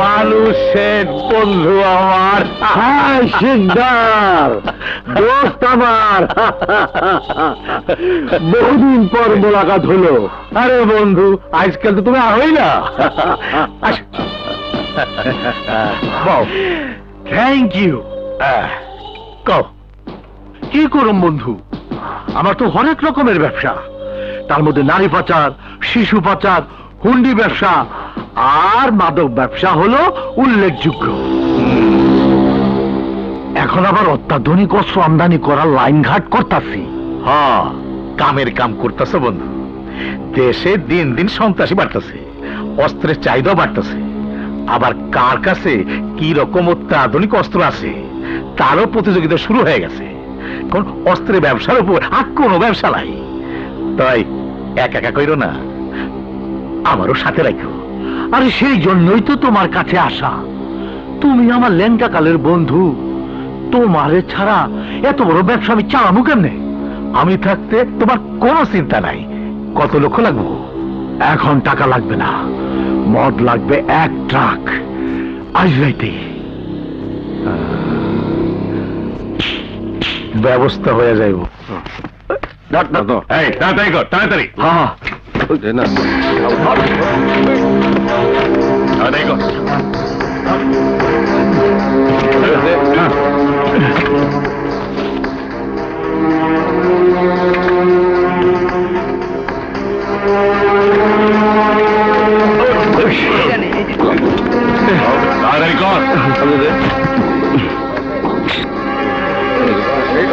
পালু শেঠ বন্ধু আমার। হাই শিকদার দোস্ত আমার। বহুদিন পর মোলাকাত হলো। আরে বন্ধু আজকাল তো তুমি আহই না। থ্যাংক ইউ কও। কি করুম বন্ধু? আমার তো অনেক রকমের ব্যবসা। তার মধ্যে নারী পাচার শিশু পাচার হুন্ডি ব্যবসা আর মাদক ব্যবসা হলো উল্লেখযোগ্য। এখন আবার অত্যাধুনিক অস্ত্র আমদানি করার লাইন ঘাট করতাছি। হ্যাঁ কামের কাম করতেছে বন্ধু। দেশে দিন দিন সন্ত্রাসী বাড়তেছে, অস্ত্রের চাহিদা বাড়তেছে। আবার কার কাছে কি রকম অত্যাধুনিক অস্ত্র আছে, তারও প্রতিযোগিতা শুরু হয়ে গেছে। এখন অস্ত্রের ব্যবসার উপর আর কোনো ব্যবসা নাই। তাই একা একা কইরো না, আমারও সাথে রাখো আরে সেই জন্যই তো তোমার কাছে আসা। তুমি আমার ল্যাংটা কালের বন্ধু। তোমারে ছাড়া এত বড় ব্যবসা আমি চালামু কেমনে? আমি থাকতে তোমার কোনো চিন্তা নাই। কত লক্ষ লাগবো? এখন টাকা লাগবে না। মদ লাগবে এক ট্রাক। আজ রাইতে ব্যবস্থা হয়ে যাইব। এই তাড়াতাড়ি কর তাড়াতাড়ি। হ্যাঁ। Bước đến nào. Ở đây con Ở đây con Ở ờ,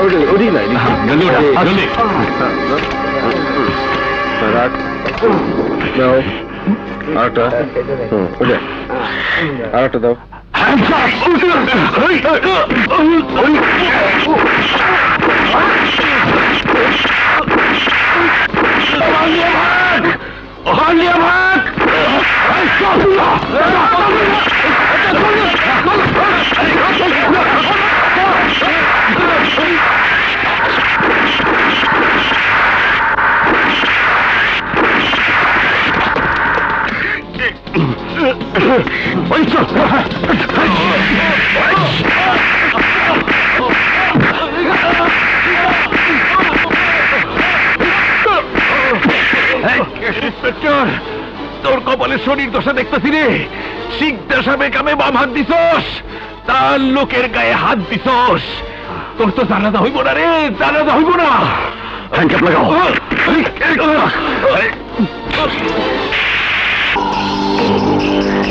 đây, ở đây này Gần luôn, gần đi ờ, ờ, Sarat জলদি আরেকটা দাও তোর কপালে শরীর দশা দেখতেছি রে শিখতে সাবে কামে বাম হাত দিছস তার লোকের গায়ে হাত দিছস তোর তো জানাজা হইব না রে জানাজা হইব না হ্যান্ডকাপ লাগাও